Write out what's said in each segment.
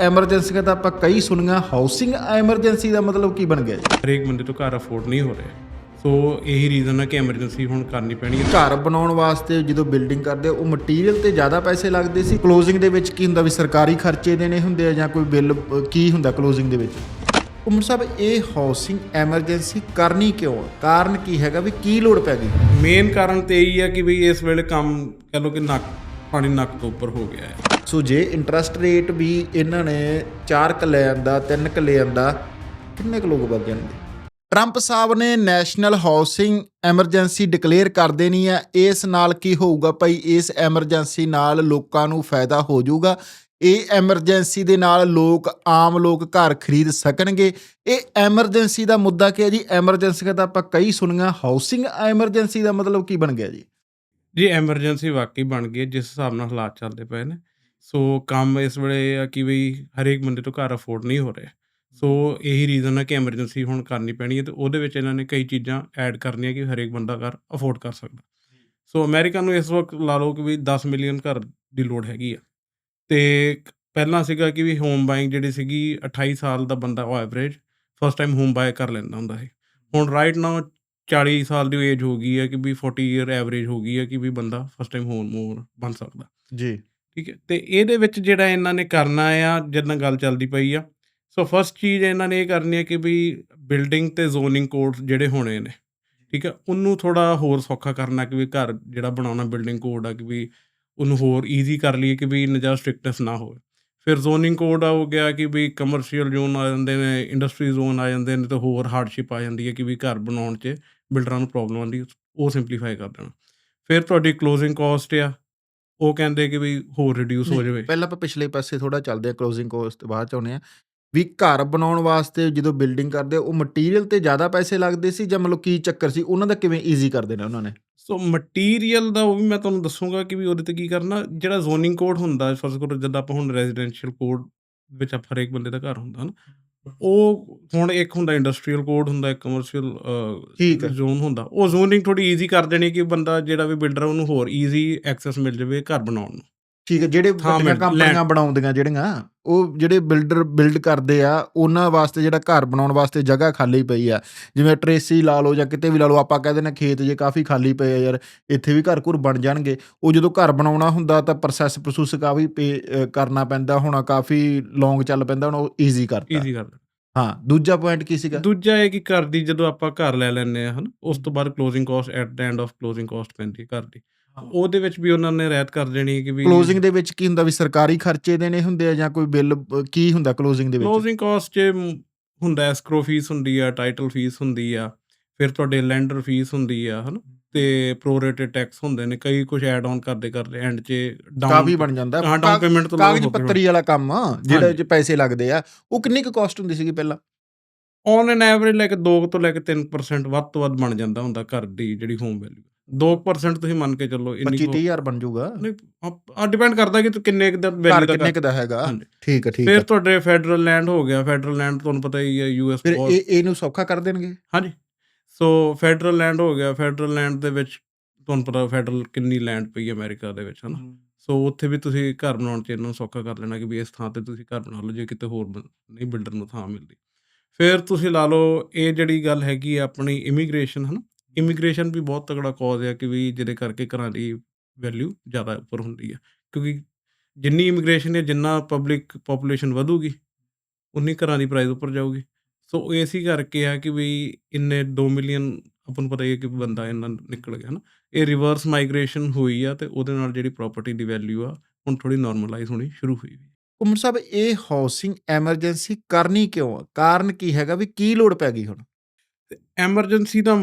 ਐਮਰਜੈਂਸੀਆਂ ਤਾਂ ਆਪਾਂ ਕਈ ਸੁਣੀਆਂ ਹਾਊਸਿੰਗ ਐਮਰਜੈਂਸੀ ਦਾ ਮਤਲਬ ਕੀ ਬਣ ਗਿਆ ਜੀ? ਹਰੇਕ ਬੰਦੇ ਤੋਂ ਘਰ ਅਫੋਰਡ ਨਹੀਂ ਹੋ ਰਿਹਾ। ਸੋ ਇਹੀ ਰੀਜ਼ਨ ਹੈ ਕਿ ਐਮਰਜੈਂਸੀ ਹੁਣ ਕਰਨੀ ਪੈਣੀ ਹੈ। ਘਰ ਬਣਾਉਣ ਵਾਸਤੇ ਜਦੋਂ ਬਿਲਡਿੰਗ ਕਰਦੇ ਉਹ ਮਟੀਰੀਅਲ ਤੇ ਜ਼ਿਆਦਾ ਪੈਸੇ ਲੱਗਦੇ ਸੀ। ਕਲੋਜ਼ਿੰਗ ਦੇ ਵਿੱਚ ਕੀ ਹੁੰਦਾ ਵੀ ਸਰਕਾਰੀ ਖਰਚੇ ਦੇਣੇ ਹੁੰਦੇ ਆ ਜਾਂ ਕੋਈ ਬਿੱਲ ਕੀ ਹੁੰਦਾ ਕਲੋਜ਼ਿੰਗ ਦੇ ਵਿੱਚ? ਉਮਰ ਸਾਹਿਬ ਇਹ ਹਾਊਸਿੰਗ ਐਮਰਜੈਂਸੀ ਕਰਨੀ ਕਿਉਂ ਆ? ਕਾਰਨ ਕੀ ਹੈਗਾ ਵੀ ਕੀ ਲੋੜ ਪੈ ਗਈ? ਮੇਨ ਕਾਰਨ ਤੇ ਇਹੀ ਹੈ ਕਿ ਵੀ ਇਸ ਵੇਲੇ ਕੰਮ ਕਹ ਲਓ ਕਿ ਨੱਕ ਪਾਣੀ ਨੱਕ ਤੋਂ ਉੱਪਰ ਹੋ ਗਿਆ ਹੈ। ਸੋ ਜੇ ਇੰਟਰਸਟ ਰੇਟ ਵੀ ਇਹਨਾਂ ਨੇ 4 ਕ ਲੈ ਆਂਦਾ 3 ਕ ਲੈ ਆਂਦਾ ਕਿੰਨੇ ਕੁ ਲੋਕ ਬਚ ਜਾਣਗੇ? ਟਰੰਪ ਸਾਹਿਬ ਨੇ ਨੈਸ਼ਨਲ ਹਾਊਸਿੰਗ ਐਮਰਜੈਂਸੀ ਡਿਕਲੇਅਰ ਕਰ ਦੇਣੀ ਹੈ। ਇਸ ਨਾਲ ਕੀ ਹੋਊਗਾ ਭਾਈ? ਇਸ ਐਮਰਜੈਂਸੀ ਨਾਲ ਲੋਕਾਂ ਨੂੰ ਫਾਇਦਾ ਹੋ ਜਾਊਗਾ। ਇਹ ਐਮਰਜੈਂਸੀ ਦੇ ਨਾਲ ਲੋਕ ਆਮ ਲੋਕ ਘਰ ਖਰੀਦ ਸਕਣਗੇ। ਇਹ ਐਮਰਜੈਂਸੀ ਦਾ ਮੁੱਦਾ ਕੀ ਹੈ ਜੀ? ਐਮਰਜੈਂਸੀ ਤਾਂ ਆਪਾਂ ਕਈ ਸੁਣੀਆਂ। ਹਾਊਸਿੰਗ ਐਮਰਜੈਂਸੀ ਦਾ ਮਤਲਬ ਕੀ ਬਣ ਗਿਆ ਜੀ? ਜੀ ਐਮਰਜੈਂਸੀ ਵਾਕਈ ਬਣ ਗਈ ਹੈ, ਜਿਸ ਹਿਸਾਬ ਨਾਲ ਹਾਲਾਤ ਚੱਲਦੇ ਪਏ ਨੇ। ਸੋ ਕੰਮ ਇਸ ਵੇਲੇ ਆ ਕਿ ਵੀ ਹਰੇਕ ਬੰਦੇ ਤੋਂ ਘਰ ਅਫੋਰਡ ਨਹੀਂ ਹੋ ਰਿਹਾ। ਸੋ ਇਹੀ ਰੀਜ਼ਨ ਹੈ ਕਿ ਐਮਰਜੈਂਸੀ ਹੁਣ ਕਰਨੀ ਪੈਣੀ ਹੈ ਤੇ ਉਹਦੇ ਵਿੱਚ ਇਹਨਾਂ ਨੇ ਕਈ ਚੀਜ਼ਾਂ ਐਡ ਕਰਨੀਆਂ ਕਿ ਹਰੇਕ ਬੰਦਾ ਘਰ ਅਫੋਰਡ ਕਰ ਸਕਦਾ। ਸੋ ਅਮਰੀਕਾ ਨੂੰ ਇਸ ਵਕਤ ਲਾ ਲਓ ਕਿ ਵੀ 10 ਮਿਲੀਅਨ ਘਰ ਦੀ ਲੋੜ ਹੈਗੀ ਆ। ਤੇ ਪਹਿਲਾਂ ਸੀਗਾ ਕਿ ਵੀ ਹੋਮ ਬਾਇੰਗ ਜਿਹੜੀ ਸੀਗੀ 28 ਸਾਲ ਦਾ ਬੰਦਾ ਉਹ average first time home buy ਕਰ ਲੈਂਦਾ ਹੁੰਦਾ ਸੀ। ਹੁਣ ਰਾਈਟ ਨਾਓ 40 ਸਾਲ ਦੀ ਏਜ ਹੋ ਗਈ ਹੈ ਕਿ ਵੀ 40 ਈਅਰ ਐਵਰੇਜ ਹੋ ਗਈ ਹੈ ਕਿ ਵੀ ਬੰਦਾ ਫਸਟ ਟਾਈਮ ਹੋਮ ਮੋਰ ਬਣ ਸਕਦਾ। ਜੀ। ਠੀਕ ਹੈ, ਤੇ ਇਹਦੇ ਵਿੱਚ ਜਿਹੜਾ ਇਹਨਾਂ ਨੇ ਕਰਨਾ ਆ ਜਦੋਂ ਗੱਲ ਚੱਲਦੀ ਪਈ ਆ, ਸੋ ਫਸਟ ਚੀਜ਼ ਇਹਨਾਂ ਨੇ ਇਹ ਕਰਨੀ ਹੈ ਕਿ ਵੀ ਬਿਲਡਿੰਗ ਤੇ ਜ਼ੋਨਿੰਗ ਕੋਡ ਜਿਹੜੇ ਹੋਣੇ ਨੇ, ਠੀਕ ਹੈ ਉਹਨੂੰ ਥੋੜਾ ਹੋਰ ਸੌਖਾ ਕਰਨਾ ਕਿ ਵੀ ਘਰ ਜਿਹੜਾ ਬਣਾਉਣਾ ਬਿਲਡਿੰਗ ਕੋਡ ਆ ਕਿ ਵੀ ਉਹਨੂੰ ਹੋਰ ਈਜ਼ੀ ਕਰ ਲਈਏ ਕਿ ਵੀ ਇੰਨਾ ਜ਼ਿਆਦਾ ਸਟ੍ਰਿਕਟਨੈਸ ਨਾ ਹੋਵੇ। ਫਿਰ ਜ਼ੋਨਿੰਗ ਕੋਡ ਆ ਹੋ ਗਿਆ ਕਿ ਵੀ ਕਮਰਸ਼ੀਅਲ ਜ਼ੋਨ ਆ ਜਾਂਦੇ ਨੇ ਇੰਡਸਟਰੀ ਜ਼ੋਨ ਆ ਜਾਂਦੇ ਨੇ, ਤੇ ਹੋਰ ਹਾਰਡਸ਼ਿਪ ਆ ਜਾਂਦੀ ਹੈ ਕਿ ਵੀ ਘਰ ਬਣਾਉਣ 'ਚ ਬਿਲਡਰਾਂ ਨੂੰ ਪ੍ਰੋਬਲਮ ਆਉਂਦੀ, ਉਹ ਸਿੰਪਲੀਫਾਈ ਕਰ ਦੇਣਾ। ਫਿਰ ਤੁਹਾਡੀ ਕਲੋਜ਼ਿੰਗ ਕਾਸਟ ਆ ਉਹ ਕਹਿੰਦੇ ਕਿ ਵੀ ਹੋਰ ਰਿਡਿਊਸ ਹੋ ਜਾਵੇ। ਪਹਿਲਾਂ ਆਪਾਂ ਪਿਛਲੇ ਪਾਸੇ ਥੋੜਾ ਚੱਲਦੇ ਆ ਕਲੋਜ਼ਿੰਗ ਕੋਸਟ ਤੋਂ ਬਾਅਦ ਚ ਆਉਂਦੇ ਆ ਵੀ ਘਰ ਬਣਾਉਣ ਵਾਸਤੇ ਜਦੋਂ ਬਿਲਡਿੰਗ ਕਰਦੇ ਆ, ਉਹ ਮਟੀਰੀਅਲ ਤੇ ਜ਼ਿਆਦਾ ਪੈਸੇ ਲੱਗਦੇ ਸੀ ਜਾਂ ਮਤਲਬ ਕੀ ਚੱਕਰ ਸੀ? ਉਹਨਾਂ ਦਾ ਕਿਵੇਂ ਈਜ਼ੀ ਕਰਦੇ ਨੇ ਉਹਨਾਂ ਨੇ? ਸੋ ਮਟੀਰੀਅਲ ਦਾ ਉਹ ਵੀ ਮੈਂ ਤੁਹਾਨੂੰ ਦੱਸੂਗਾ ਕਿ ਵੀ ਉਹਦੇ ਤੇ ਕੀ ਕਰਨਾ ਜਿਹੜਾ ਜ਼ੋਨਿੰਗ ਕੋਡ ਹੁੰਦਾ ਫਸਟ ਕੋਡ ਜਦ ਆਪਾਂ ਹੁਣ ਰੈਜ਼ੀਡੈਂਸ਼ੀਅਲ ਕੋਡ ਵਿੱਚ ਆਪਾਂ ਹਰੇਕ ਬੰਦੇ ਦਾ ਘਰ ਹੁੰਦਾ ਨਾ ਉਹ ਹੁਣ ਇੱਕ ਹੁੰਦਾ ਇੰਡਸਟਰੀਅਲ ਕੋਡ ਹੁੰਦਾ ਇੱਕ ਕਮਰਸ਼ੀਅਲ। ਜ਼ੋਨ ਹੁੰਦਾ ਉਹ ਜ਼ੋਨਿੰਗ ਥੋੜੀ ਈਜ਼ੀ ਕਰ ਦੇਣੀ ਕਿ ਬੰਦਾ ਜਿਹੜਾ ਵੀ ਬਿਲਡਰ ਉਹਨੂੰ ਹੋਰ ਈਜ਼ੀ ਐਕਸੈਸ ਮਿਲ ਜਾਵੇ ਘਰ ਬਣਾਉਣ ਨੂੰ ਠੀਕ ਹੈ ਜਿਹੜੇ ਵੱਡੀਆਂ ਕੰਪਨੀਆਂ ਬਣਾਉਂਦੀਆਂ ਜਿਹੜੀਆਂ ਉਹ ਜਿਹੜੇ ਬਿਲਡਰ ਬਿਲਡ ਕਰਦੇ ਆ ਉਹਨਾਂ ਵਾਸਤੇ ਜਿਹੜਾ ਘਰ ਬਣਾਉਣ ਵਾਸਤੇ ਜਗ੍ਹਾ ਖਾਲੀ ਪਈ ਆ। ਜਿਵੇਂ ਟਰੇਸੀ ਲਾ ਲਓ ਜਾਂ ਕਿਤੇ ਵੀ ਲਾ ਲਓ ਆਪਾਂ ਕਹਿੰਦੇ ਨੇ ਖੇਤ ਜੇ ਕਾਫੀ ਖਾਲੀ ਪਏ ਆ ਯਾਰ ਇੱਥੇ ਵੀ ਘਰ ਘੁਰ ਬਣ ਜਾਣਗੇ। ਉਹ ਜਦੋਂ ਘਰ ਬਣਾਉਣਾ ਹੁੰਦਾ ਤਾਂ ਪ੍ਰੋਸੈਸ ਪ੍ਰੋਸੈਸ ਕਾਫੀ ਕਰਨਾ ਪੈਂਦਾ ਹੁਣ ਕਾਫੀ ਲੌਂਗ ਚੱਲ ਪੈਂਦਾ ਹੁਣ ਉਹ ਈਜ਼ੀ ਕਰਤਾ। ਈਜ਼ੀ ਕਰ ਦੇਣਾ। ਹਾਂ ਦੂਜਾ ਪੁਆਇੰਟ ਕੀ ਸੀਗਾ? ਦੂਜਾ ਇਹ ਕਿ ਘਰ ਦੀ ਜਦੋਂ ਆਪਾਂ ਘਰ ਲੈ ਲੈਂਦੇ ਆ ਹਨ ਉਸ ਤੋਂ ਬਾਅਦ closing cost at the end of closing cost ਪੈਂਦੀ ਘਰ ਦੀ। ਉਹਦੇ ਵਿੱਚ ਵੀ ਉਹਨਾਂ ਨੇ ਰਹਿਤ ਕਰ ਦੇਣੀ ਕਿ ਵੀ ਕਲੋਜ਼ਿੰਗ ਦੇ ਵਿੱਚ ਕੀ ਹੁੰਦਾ ਵੀ ਸਰਕਾਰੀ ਖਰਚੇ ਦੇਣੇ ਹੁੰਦੇ ਆ ਜਾਂ ਕੋਈ ਬਿੱਲ ਕੀ ਹੁੰਦਾ ਕਲੋਜ਼ਿੰਗ ਦੇ ਵਿੱਚ? ਕਲੋਜ਼ਿੰਗ ਕਾਸਟ ਮ- ਹੁੰਦਾ ਐਸਕਰੋ ਫੀਸ ਹੁੰਦੀ ਆ ਟਾਈਟਲ ਫੀਸ ਹੁੰਦੀ ਆ ਫਿਰ ਤੁਹਾਡੇ ਲੈਂਡਰ ਫੀਸ ਹੁੰਦੀ ਆ ਹਨ? ਤੇ ਪ੍ਰੋਰੇਟਡ ਟੈਕਸ ਹੁੰਦੇ ਨੇ ਕਈ ਕੁਝ ਐਡ ਆਨ ਕਰਦੇ ਕਰਦੇ ਐਂਡ 'ਚ down- ਕਾਫੀ ਬਣ ਜਾਂਦਾ। ਹਾਂ ਡਾਊਨ ਪੇਮੈਂਟ ਤੋਂ ਕਾਗਜ਼ ਪੱਤਰੀ ਵਾਲਾ ਕੰਮ ਆ, ਜਿਹੜਾ। ਚ ਪੈਸੇ ਲੱਗਦੇ ਆ। ਉਹ ਕਿੰਨੀ ਕੁ ਕਾਸਟ ਹੁੰਦੀ ਸੀਗੀ ਪਹਿਲਾਂ? ਔਨ ਐਨ ਐਵਰੇਜ ਲੈ ਕੇ 2 ਤੋਂ ਲੈ ਕੇ 3% ਵੱਧ ਤੋਂ ਵੱਧ ਬਣ ਜਾਂਦਾ ਹੁੰਦਾ ਘਰ ਦੀ ਜਿਹੜੀ ਹੋਮ ਵੈਲਿਊ 2% ਤੁਸੀਂ ਮੰਨ ਕੇ ਚੱਲੋ 25 ਕੁ- 30000 ਬਣ ਜਾਊਗਾ। ਨਹੀਂ ਆ ਡਿਪੈਂਡ ਕਰਦਾ ਕਿ ਕਿੰਨੇ ਕੁ ਦਾ ਵੈਲਿਊ ਦਾ ਕਿੰਨੇ ਕੁ ਦਾ ਹੈਗਾ। ਠੀਕ ਹੈ ਠੀਕ ਫਿਰ ਹੈ। ਤੁਹਾਡੇ ਫੈਡਰਲ ਲੈਂਡ ਹੋ ਗਿਆ। ਫੈਡਰਲ ਲੈਂਡ ਤੁਹਾਨੂੰ ਪਤਾ ਹੀ ਹੈ ਯੂਐਸ ਫਿਰ ਇਹ ਇਹਨੂੰ ਸੌਖਾ ਕਰ ਦੇਣਗੇ? ਹਾਂਜੀ। ਸੋ ਫੈਡਰਲ ਲੈਂਡ ਹੋ ਗਿਆ। ਫੈਡਰਲ ਲੈਂਡ ਦੇ ਵਿੱਚ ਤੁਹਾਨੂੰ ਪਤਾ ਫੈਡਰਲ ਕਿੰਨੀ ਲੈਂਡ ਪਈ ਹੈ ਅਮਰੀਕਾ ਦੇ ਵਿੱਚ ਹਨਾ। ਸੋ ਉੱਥੇ ਵੀ ਤੁਸੀਂ ਘਰ ਬਣਾਉਣ ਚ ਇਹਨੂੰ ਸੌਖਾ ਕਰ ਲੈਣਾ ਕਿ ਵੀ ਇਸ ਥਾਂ ਤੇ ਤੁਸੀਂ ਘਰ ਬਣਾ ਲਓ ਜੇ ਕਿਤੇ ਹੋਰ ਨਹੀਂ ਬਿਲਡਰ ਨੂੰ ਥਾਂ ਮਿਲਦੀ। ਫਿਰ ਤੁਸੀਂ ਲਾ ਲਓ ਇਹ ਜਿਹੜੀ ਗੱਲ ਹੈਗੀ ਆਪਣੀ ਇਮੀਗ੍ਰੇਸ਼ਨ ਹਨਾ। ਇਮੀਗ੍ਰੇਸ਼ਨ ਵੀ ਬਹੁਤ ਤਗੜਾ ਕੌਜ਼ ਹੈ ਕਿ ਵੀ ਜਿਹਦੇ ਕਰਕੇ ਘਰਾਂ ਦੀ ਵੈਲਿਊ ਜ਼ਿਆਦਾ ਉੱਪਰ ਹੁੰਦੀ ਹੈ ਕਿਉਂਕਿ ਜਿੰਨੀ ਇਮੀਗ੍ਰੇਸ਼ਨ ਹੈ ਜਿੰਨਾ ਪਬਲਿਕ ਪੋਪੂਲੇਸ਼ਨ ਵਧੂਗੀ ਉਨੀ ਘਰਾਂ ਦੀ ਪ੍ਰਾਈਸ ਉੱਪਰ ਜਾਊਗੀ। ਸੋ ਇਸੇ ਕਰਕੇ ਆ ਕਿ ਵੀ ਇੰਨੇ 2 ਮਿਲੀਅਨ ਆਪਾਂ ਨੂੰ ਪਤਾ ਹੀ ਹੈ ਕਿ ਬੰਦਾ ਇੰਨਾ ਨਿਕਲ ਗਿਆ ਨਾ ਇਹ ਰਿਵਰਸ ਮਾਈਗ੍ਰੇਸ਼ਨ ਹੋਈ ਆ ਤੇ ਉਹਦੇ ਨਾਲ ਜਿਹੜੀ ਪ੍ਰਾਪਰਟੀ ਦੀ ਵੈਲਿਊ ਆ ਹੁਣ ਥੋੜੀ ਨਾਰਮਲਾਈਜ਼ ਹੋਣੀ ਸ਼ੁਰੂ ਹੋਈ ਵੀ ਉਮਰ ਸਾਹਿਬ ਇਹ ਹਾਊਸਿੰਗ ਐਮਰਜੈਂਸੀ ਕਰਨੀ ਕਿਉਂ ਆ? ਕਾਰਨ ਕੀ ਹੈਗਾ ਵੀ ਕੀ ਲੋੜ ਪੈ ਗਈ ਹੁਣ? ਐਮਰਜੈਂਸੀ ਦਾ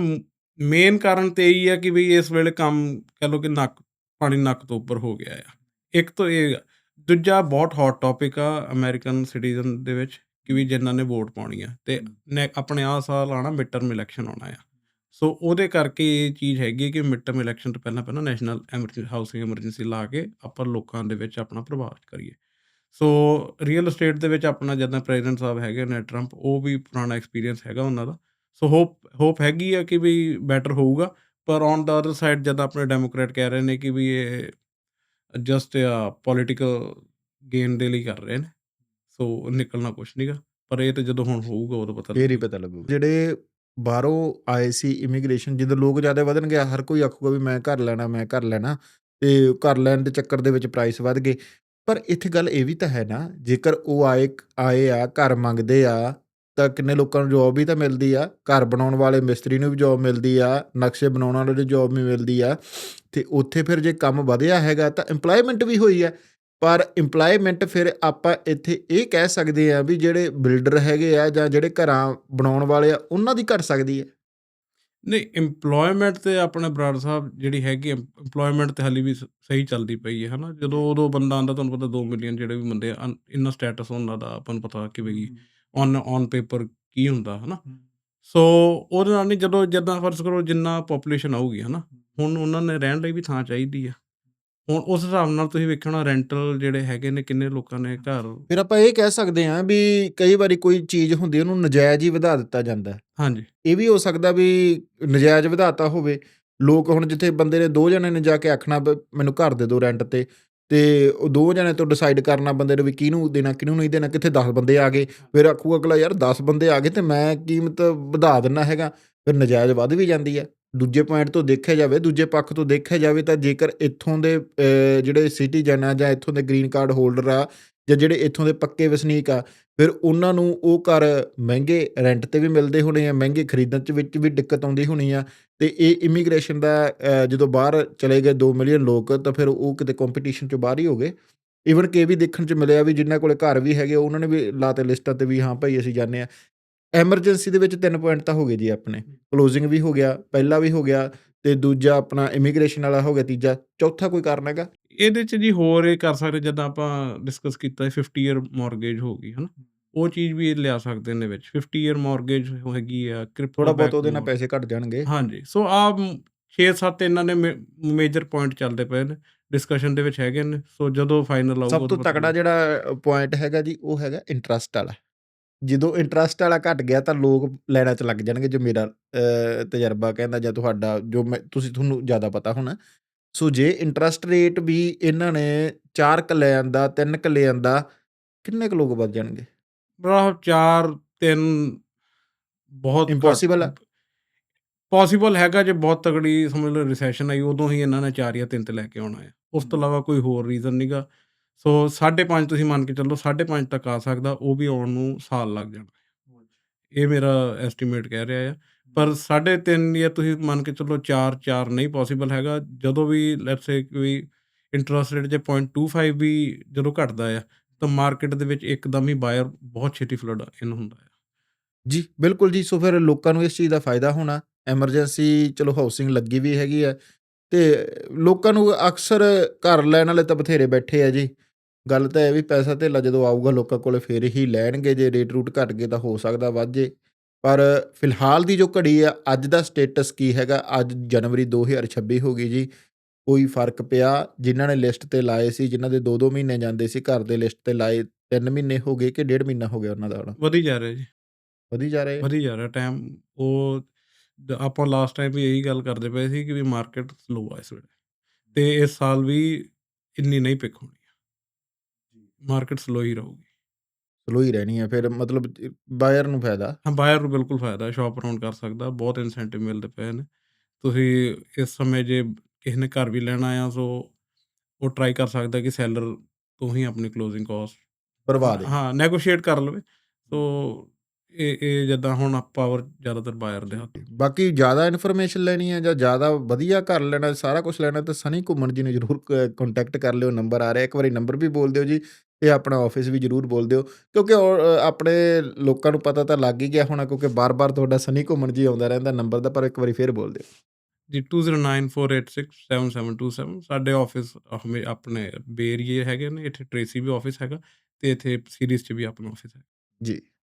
ਮੇਨ ਕਾਰਨ ਤੇ ਇਹੀ ਆ ਕਿ ਵੀ ਇਸ ਵੇਲੇ ਕੰਮ ਕਹ ਲਓ ਕਿ ਨੱਕ ਪਾਣੀ ਨੱਕ ਤੋਂ ਉੱਪਰ ਹੋ ਗਿਆ ਆ। ਇੱਕ ਤਾਂ ਇਹ। ਦੂਜਾ ਬਹੁਤ ਹੌਟ ਟੌਪਿਕ ਆ ਅਮਰੀਕਨ ਸਿਟੀਜ਼ਨ ਦੇ ਵਿੱਚ ਕਿ ਵੀ ਜਿਨ੍ਹਾਂ ਨੇ ਵੋਟ ਪਾਉਣੀ ਆ ਤੇ ਆਪਣੇ ਆਹ ਸਾਲ ਆਣਾ ਮਿਡ ਟਰਮ ਇਲੈਕਸ਼ਨ ਆਉਣਾ ਆ। ਸੋ ਉਹਦੇ ਕਰਕੇ ਇਹ ਚੀਜ਼ ਹੈਗੀ ਕਿ ਮਿਡ ਟਰਮ ਇਲੈਕਸ਼ਨ ਤੋਂ ਪਹਿਲਾਂ ਪਹਿਲਾਂ ਨੈਸ਼ਨਲ ਐਮਰਜੈਂਸੀ ਹਾਊਸਿੰਗ ਐਮਰਜੈਂਸੀ ਲਾ ਕੇ ਆਪਾਂ ਲੋਕਾਂ ਦੇ ਵਿੱਚ ਆਪਣਾ ਪ੍ਰਭਾਵ ਕਰੀਏ। ਸੋ ਰੀਅਲ ਏਸਟੇਟ ਦੇ ਵਿੱਚ ਆਪਣਾ ਜਦੋਂ ਪ੍ਰੈਜ਼ੀਡੈਂਟ ਸਾਹਿਬ ਹੈਗੇ ਨੇ ਟਰੰਪ ਉਹ ਵੀ ਪੁਰਾਣਾ ਐਕਸਪੀਰੀਅੰਸ ਹੈਗਾ ਉਹਨਾਂ ਦਾ। ਸੋ ਹੋਪ ਹੋਪ ਹੈਗੀ ਆ ਕਿ ਵੀ ਬੈਟਰ ਹੋਊਗਾ ਪਰ ਔਨ ਦਾ ਅਦਰ ਸਾਈਡ ਜਦ ਆਪਣੇ ਡੈਮੋਕ੍ਰੇਟ ਕਹਿ ਰਹੇ ਨੇ ਕਿ ਵੀ ਇਹ ਜਸਟ ਆ ਪੋਲਿਟੀਕਲ ਗੇਨ ਦੇ ਲਈ ਕਰ ਰਹੇ ਨੇ ਸੋ ਨਿਕਲਣਾ ਕੁਛ ਨਹੀਂਗਾ ਪਰ ਇਹ ਤੇ ਜਦੋਂ ਹੁਣ ਹੋਊਗਾ ਉਦੋਂ ਪਤਾ ਫੇਰ ਹੀ ਲੱਗੂਗਾ। ਪਤਾ ਲੱਗੂਗਾ ਜਿਹੜੇ ਬਾਹਰੋਂ ਆਏ ਸੀ ਇਮੀਗ੍ਰੇਸ਼ਨ ਜਦੋਂ ਲੋਕ ਜ਼ਿਆਦਾ ਵਧਣਗੇ ਹਰ ਕੋਈ ਆਖੂਗਾ ਵੀ ਮੈਂ ਘਰ ਲੈਣਾ ਮੈਂ ਘਰ ਲੈਣਾ ਤੇ ਘਰ ਲੈਣ ਦੇ ਚੱਕਰ ਦੇ ਵਿੱਚ ਪ੍ਰਾਈਸ ਵੱਧ ਗਏ ਪਰ ਇੱਥੇ ਗੱਲ ਇਹ ਵੀ ਤਾਂ ਹੈ ਨਾ ਜੇਕਰ ਉਹ ਆਏ ਆਏ ਆ ਘਰ ਮੰਗਦੇ ਆ ਤਾਂ ਕਿੰਨੇ ਲੋਕਾਂ ਨੂੰ ਜੌਬ ਵੀ ਤਾਂ ਮਿਲਦੀ ਆ ਘਰ ਬਣਾਉਣ ਵਾਲੇ ਮਿਸਤਰੀ ਨੂੰ ਵੀ ਜੌਬ ਮਿਲਦੀ ਆ ਨਕਸ਼ੇ ਬਣਾਉਣ ਵਾਲੇ ਨੂੰ ਜੌਬ ਵੀ ਮਿਲਦੀ ਆ ਤੇ ਉੱਥੇ ਫਿਰ ਜੇ ਕੰਮ ਵਧਿਆ ਹੈਗਾ ਤਾਂ EMPLOYMENT ਵੀ ਹੋਈ ਆ। ਪਰ EMPLOYMENT ਫਿਰ ਆਪਾਂ ਇੱਥੇ ਇਹ ਕਹਿ ਸਕਦੇ ਆ ਵੀ ਜਿਹੜੇ ਬਿਲਡਰ ਹੈਗੇ ਆ ਜਾਂ ਜਿਹੜੇ ਘਰਾਂ ਬਣਾਉਣ ਵਾਲੇ ਆ ਉਹਨਾਂ ਦੀ ਘਟ ਸਕਦੀ ਹੈ ਨਹੀਂ EMPLOYMENT ਤੇ ਆਪਣੇ ਬਰਾੜ ਸਾਹਿਬ ਜਿਹੜੀ ਹੈਗੀ EMPLOYMENT ਤੇ ਹਾਲੇ ਵੀ ਸਹੀ ਚੱਲਦੀ ਪਈ ਹੈ ਹਨਾ? ਜਦੋਂ ਉਦੋਂ ਬੰਦਾ ਆਂਦਾ ਤੁਹਾਨੂੰ ਪਤਾ 2 ਮਿਲੀਅਨ ਜਿਹੜੇ ਵੀ ਬੰਦੇ ਇੰਨਾ ਸਟੇਟਸ ਉਹਨਾਂ ਦਾ ਆਪਾਂ ਨੂੰ ਪਤਾ ਕਿ ਬਈ ਔਨ ਔਨ ਪੇਪਰ ਕੀ ਹੁੰਦਾ ਹਨਾ? ਸੋ ਉਹਦੇ ਨਾਲ ਨਹੀਂ ਜਦੋਂ ਜਿੱਦਾਂ ਫਰਜ਼ ਕਰੋ ਜਿੰਨਾ ਪੋਪੂਲੇਸ਼ਨ ਆਊਗੀ ਹਨਾ? ਹੁਣ ਉਹਨਾਂ ਨੇ ਰਹਿਣ ਲਈ ਵੀ ਥਾਂ ਚਾਹੀਦੀ ਆ। ਹੁਣ ਉਸ ਹਿਸਾਬ ਨਾਲ ਤੁਸੀਂ ਵੇਖਣਾ ਰੈਂਟਲ ਜਿਹੜੇ ਹੈਗੇ ਨੇ ਕਿੰਨੇ ਲੋਕਾਂ ਨੇ ਘਰ ਫਿਰ ਆਪਾਂ ਇਹ ਕਹਿ ਸਕਦੇ ਹਾਂ ਵੀ ਕਈ ਵਾਰੀ ਕੋਈ ਚੀਜ਼ ਹੁੰਦੀ ਉਹਨੂੰ ਨਜਾਇਜ਼ ਹੀ ਵਧਾ ਦਿੱਤਾ ਜਾਂਦਾ। ਹਾਂਜੀ। ਇਹ ਵੀ ਹੋ ਸਕਦਾ ਵੀ ਨਜਾਇਜ਼ ਵਧਾਤਾ ਹੋਵੇ। ਲੋਕ ਹੁਣ ਜਿੱਥੇ ਬੰਦੇ ਨੇ ਦੋ ਜਣੇ ਨੇ ਜਾ ਕੇ ਆਖਣਾ ਮੈਨੂੰ ਘਰ ਦੇ ਦਿਓ ਰੈਂਟ ਤੇ ਤੇ ਉਹ ਦੋ ਜਣੇ ਤੋਂ ਡਿਸਾਈਡ ਕਰਨਾ ਬੰਦੇ ਨੇ ਵੀ ਕਿਹਨੂੰ ਦੇਣਾ, ਕਿਹਨੂੰ ਨਹੀਂ ਦੇਣਾ, ਕਿੱਥੇ 10 ਬੰਦੇ ਆ ਗਏ। ਫਿਰ ਆਖੂ ਅਗਲਾ, ਯਾਰ 10 ਬੰਦੇ ਆ ਗਏ ਤੇ ਮੈਂ ਕੀਮਤ ਵਧਾ ਦਿੰਨਾ ਹੈਗਾ? ਫਿਰ ਨਜਾਇਜ਼ ਵੱਧ ਵੀ ਜਾਂਦੀ ਹੈ ਦੂਜੇ ਪੁਆਇੰਟ ਤੋਂ ਦੇਖਿਆ ਜਾਵੇ, ਦੂਜੇ ਪੱਖ ਤੋਂ ਦੇਖਿਆ ਜਾਵੇ ਤਾਂ ਜੇਕਰ ਇੱਥੋਂ ਦੇ ਜਿਹੜੇ ਸਿਟੀਜ਼ਨ ਆ ਜਾਂ ਇੱਥੋਂ ਦੇ ਗ੍ਰੀਨ ਕਾਰਡ ਹੋਲਡਰ ਆ ਜਾਂ ਜਿਹੜੇ ਇੱਥੋਂ ਦੇ ਪੱਕੇ ਵਸਨੀਕ ਆ ਫਿਰ ਉਹਨਾਂ ਨੂੰ ਉਹ ਘਰ ਮਹਿੰਗੇ ਰੈਂਟ ਤੇ ਵੀ ਮਿਲਦੇ ਹੋਣੇ ਆ ਮਹਿੰਗੇ ਖਰੀਦਣ ਚ ਵਿੱਚ ਵੀ ਦਿੱਕਤ ਆਉਂਦੀ ਹੋਣੀ ਆ ਤੇ ਇਹ ਇਮੀਗ੍ਰੇਸ਼ਨ ਦਾ ਜਦੋਂ ਬਾਹਰ ਚਲੇ ਗਏ 2 ਮਿਲੀਅਨ ਲੋਕ ਤਾਂ ਫਿਰ ਉਹ ਕਿਤੇ ਕੰਪੀਟੀਸ਼ਨ ਚ ਬਾਹਰ ਹੀ ਹੋ ਗਏ। ਈਵਨ ਕਿ ਇਹ ਵੀ ਦੇਖਣ ਚ ਮਿਲਿਆ ਵੀ ਜਿਨ੍ਹਾਂ ਕੋਲੇ ਘਰ ਵੀ ਹੈਗੇ ਉਹਨਾਂ ਨੇ ਵੀ ਲਾਤੇ ਲਿਸਟਾਂ ਤੇ ਵੀ ਹਾਂ ਭਾਈ ਅਸੀਂ ਜਾਂਦੇ ਆ ਐਮਰਜੈਂਸੀ ਦੇ ਵਿੱਚ ਤਿੰਨ ਪੁਆਇੰਟ ਤਾਂ ਹੋ ਗਏ ਜੀ ਆਪਣੇ। ਕਲੋਜ਼ਿੰਗ ਵੀ ਹੋ ਗਿਆ ਪਹਿਲਾ ਵੀ ਹੋ ਗਿਆ ਤੇ ਦੂਜਾ ਆਪਣਾ ਇਮੀਗ੍ਰੇਸ਼ਨ ਵਾਲਾ ਹੋ ਗਿਆ ਤੀਜਾ ਚੌਥਾ ਕੋਈ ਕਾਰਨ ਹੈਗਾ? ਇਹਦੇ ਚ ਜੀ ਹੋਰ ਇਹ ਕਰ ਸਕਦੇ ਜਿੱਦਾਂ ਆਪਾਂ ਡਿਸਕਸ ਕੀਤਾ 50 ਇਅਰ ਮਾਰਗੇਜ ਹੋ ਗਈ ਹਨਾ? ਉਹ ਚੀਜ਼ ਵੀ ਲਿਆ ਸਕਦੇ ਨੇ ਵਿੱਚ। 50 ਇਅਰ ਮਾਰਗੇਜ ਹੈਗੀ ਆ ਕ੍ਰਿਪਟੋ ਥੋੜਾ ਬਹੁਤ ਉਹਦੇ ਨਾਲ ਪੈਸੇ ਘਟ ਜਾਣਗੇ। ਹਾਂਜੀ ਸੋ ਆ 6-7 ਇਹਨਾਂ ਨੇ ਮੇਜਰ ਪੁਆਇੰਟ ਚੱਲਦੇ ਪਏ ਨੇ ਡਿਸਕਸ਼ਨ ਦੇ ਵਿੱਚ ਹੈਗੇ ਨੇ। ਸੋ ਜਦੋਂ ਫਾਈਨਲ ਆਊਗਾ ਸਭ ਤੋਂ ਤਕੜਾ ਜਿਹੜਾ ਪੁਆਇੰਟ ਹੈਗਾ ਜੀ ਉਹ ਹੈਗਾ ਇੰਟਰਸਟ ਵਾਲਾ। ਜਦੋਂ ਇੰਟਰਸਟ ਵਾਲਾ ਘਟ ਗਿਆ ਤਾਂ ਲੋਕ ਲੈਣਾ ਚ ਲੱਗ ਜਾਣਗੇ ਜੋ ਮੇਰਾ ਤਜਰਬਾ ਕਹਿੰਦਾ ਜਾਂ ਤੁਹਾਡਾ ਜੋ ਤੁਸੀਂ ਤੁਹਾਨੂੰ ਜ਼ਿਆਦਾ ਪਤਾ ਹੋਣਾ। ਸੋ ਜੇ ਇੰਟਰਸਟ ਰੇਟ ਵੀ ਇਹਨਾਂ ਨੇ 4 ਕ ਲੈ ਆਂਦਾ 3 ਕ ਲੈ ਆਂਦਾ ਕਿੰਨੇ ਕੁ ਲੋਕ ਵੱਧ ਜਾਣਗੇ? ਬੜਾ 4 3 ਬਹੁਤ Impossible ਆ? ਪੋਸੀਬਲ ਹੈਗਾ ਜੇ ਬਹੁਤ ਤਗੜੀ ਸਮਝ ਲਓ ਰਿਸੈਸ਼ਨ ਆਈ ਉਦੋਂ ਹੀ ਇਹਨਾਂ ਨੇ 4 ਜਾਂ 3 ਤੇ ਲੈ ਕੇ ਆਉਣਾ ਹੈ। ਉਸ ਤੋਂ ਇਲਾਵਾ ਕੋਈ ਹੋਰ ਰੀਜ਼ਨ ਨਹੀਂਗਾ ਸੋ 5.5 ਤੁਸੀਂ ਮੰਨ ਕੇ ਚੱਲੋ 5.5 ਤੱਕ ਆ ਸਕਦਾ ਉਹ ਵੀ ਆਉਣ ਨੂੰ ਸਾਲ ਲੱਗ ਜਾਣਾ। ਇਹ ਮੇਰਾ ਐਸਟੀਮੇਟ ਕਹਿ ਰਿਹਾ ਆ। ਪਰ 3.5 ਜਾਂ ਤੁਸੀਂ ਮੰਨ ਕੇ ਚੱਲੋ 4 4 ਨਹੀਂ ਪੋਸੀਬਲ ਹੈਗਾ, ਜਦੋਂ ਵੀ ਲੈਟਸ ਸੇ ਕੋਈ ਇੰਟਰਸਟ ਰੇਟ ਜੇ 0.25 ਵੀ ਜਦੋਂ ਘਟਦਾ ਆ, ਤਾਂ ਮਾਰਕੀਟ ਦੇ ਵਿੱਚ ਇੱਕਦਮ ਹੀ ਬਾਇਰ ਬਹੁਤ ਛੇਤੀ ਫਲੱਡ ਇਨ ਹੁੰਦਾ ਹੈ ਜੀ, ਬਿਲਕੁਲ ਜੀ। ਸੋ ਫਿਰ ਲੋਕਾਂ ਨੂੰ ਇਸ ਚੀਜ਼ ਦਾ ਫਾਇਦਾ ਹੋਣਾ ਐਮਰਜੈਂਸੀ ਚਲੋ ਹਾਊਸਿੰਗ ਲੱਗੀ ਵੀ ਹੈਗੀ ਆ ਤੇ ਲੋਕਾਂ ਨੂੰ ਅਕਸਰ ਘਰ ਲੈਣ ਵਾਲੇ ਤਾਂ ਬਥੇਰੇ ਬੈਠੇ ਆ ਜੀ। ਗੱਲ ਤਾਂ ਇਹ ਵੀ ਪੈਸਾ ਧੇਲਾ ਜਦੋਂ ਆਊਗਾ ਲੋਕਾਂ ਕੋਲੇ ਫੇਰ ਹੀ ਲੈਣਗੇ, ਜੇ ਰੇਟ ਰੂਟ ਘਟ ਗਏ ਤਾਂ ਹੋ ਸਕਦਾ ਵੱਧ ਜੇ। ਪਰ ਫਿਲਹਾਲ ਦੀ ਜੋ ਘੜੀ ਆ ਅੱਜ ਦਾ ਸਟੇਟਸ ਕੀ ਹੈਗਾ? ਅੱਜ ਜਨਵਰੀ 2026 ਹੋ ਗਈ ਜੀ। ਕੋਈ ਫ਼ਰਕ ਪਿਆ? ਜਿਨ੍ਹਾਂ ਨੇ ਲਿਸਟ ਤੇ ਲਾਏ ਸੀ ਜਿਨ੍ਹਾਂ ਦੇ 2-2 ਮਹੀਨੇ ਜਾਂਦੇ ਸੀ ਘਰ ਦੇ ਲਿਸਟ ਤੇ ਲਾਏ 3 ਮਹੀਨੇ ਹੋ ਗਏ ਕਿ ਡੇਢ ਮਹੀਨਾ ਹੋ ਗਿਆ ਉਹਨਾਂ ਦਾ ਹੁਣ? ਵਧੀ ਜਾ ਰਿਹਾ ਜੀ। ਵਧੀ ਜਾ ਰਹੇ। ਵਧੀ ਜਾ ਰਿਹਾ ਟਾਈਮ ਉਹ ਆਪਾਂ ਲਾਸਟ ਟਾਈਮ ਵੀ ਇਹੀ ਗੱਲ ਕਰਦੇ ਪਏ ਸੀ ਕਿ ਵੀ ਮਾਰਕੀਟ ਸਲੋ ਆ ਇਸ ਵੇਲੇ। ਤੇ ਇਸ ਸਾਲ ਵੀ ਇੰਨੀ ਨਹੀਂ ਪਿਕ ਹੋਣੀ। ਮਾਰਕੀਟ ਸਲੋ ਹੀ ਰਹੂਗੀ। ਸਲੋ ਹੀ ਰਹਿਣੀ ਹੈ ਫਿਰ ਮਤਲਬ ਬਾਇਰ ਨੂੰ ਫਾਇਦਾ। ਹਾਂ ਬਾਇਰ ਨੂੰ ਬਿਲਕੁਲ ਫਾਇਦਾ ਸ਼ਾਪ ਅਰਾਊਂਡ ਕਰ ਸਕਦਾ ਬਹੁਤ ਇਨਸੈਂਟਿਵ ਮਿਲਦੇ ਪਏ ਨੇ। ਤੁਸੀਂ ਇਸ ਸਮੇਂ ਜੇ ਕਿਸੇ ਨੇ ਘਰ ਵੀ ਲੈਣਾ ਆ ਸੋ ਉਹ ਟਰਾਈ ਕਰ ਸਕਦਾ ਕਿ ਸੈਲਰ ਤੋਂ ਹੀ ਆਪਣੀ ਕਲੋਜ਼ਿੰਗ ਕਾਸਟ ਬਰਬਾਦ ਹੈ ਹਾਂ ਨੈਗੋਸ਼ੀਏਟ ਕਰ ਲਵੇ। ਸੋ ਇਹ ਇਹ ਜਿੱਦਾਂ ਹੁਣ ਪਾਵਰ ਜ਼ਿਆਦਾਤਰ ਬਾਇਰ ਦੇ ਹੱਥ। ਬਾਕੀ ਜ਼ਿਆਦਾ ਇਨਫੋਰਮੇਸ਼ਨ ਲੈਣੀ ਹੈ ਜਾਂ ਜ਼ਿਆਦਾ ਵਧੀਆ ਘਰ ਲੈਣਾ ਸਾਰਾ ਕੁਝ ਲੈਣਾ ਤਾਂ ਸਨੀ ਘੁੰਮਣ ਜੀ ਨੂੰ ਜਰੂਰ ਕੰਟੈਕਟ ਕਰ ਲਿਓ ਨੰਬਰ ਆ ਰਿਹਾ ਇੱਕ ਵਾਰੀ ਨੰਬਰ ਵੀ ਬੋਲ ਦਿਓ ਜੀ। ਤੇ ਆਪਣਾ ਆਫਿਸ ਵੀ ਜਰੂਰ ਬੋਲ ਦਿਓ ਕਿਉਂਕਿ ਆਪਣੇ ਲੋਕਾਂ ਨੂੰ ਪਤਾ ਤਾਂ ਲੱਗ ਹੀ ਗਿਆ ਹੋਣਾ ਕਿਉਂਕਿ ਬਾਰ-ਬਾਰ ਤੁਹਾਡਾ ਸਨੀ ਘੁੰਮਣ ਜੀ ਆਉਂਦਾ ਰਹਿੰਦਾ ਨੰਬਰ ਦਾ ਪਰ ਇੱਕ ਵਾਰੀ ਫੇਰ ਬੋਲ ਦਿਓ ਜੀ 2094867727 ਸਾਡੇ ਆਫਿਸ ਆਪਣੇ ਬੇਰੀਏ ਹੈਗੇ ਨੇ ਇੱਥੇ ਟ੍ਰੇਸੀ ਵੀ ਆਫਿਸ ਹੈਗਾ ਤੇ ਇੱਥੇ ਸੀਰੀਜ਼ 'ਚ ਵੀ ਆਪਣਾ ਆਫਿਸ ਹੈ। ਜੀ।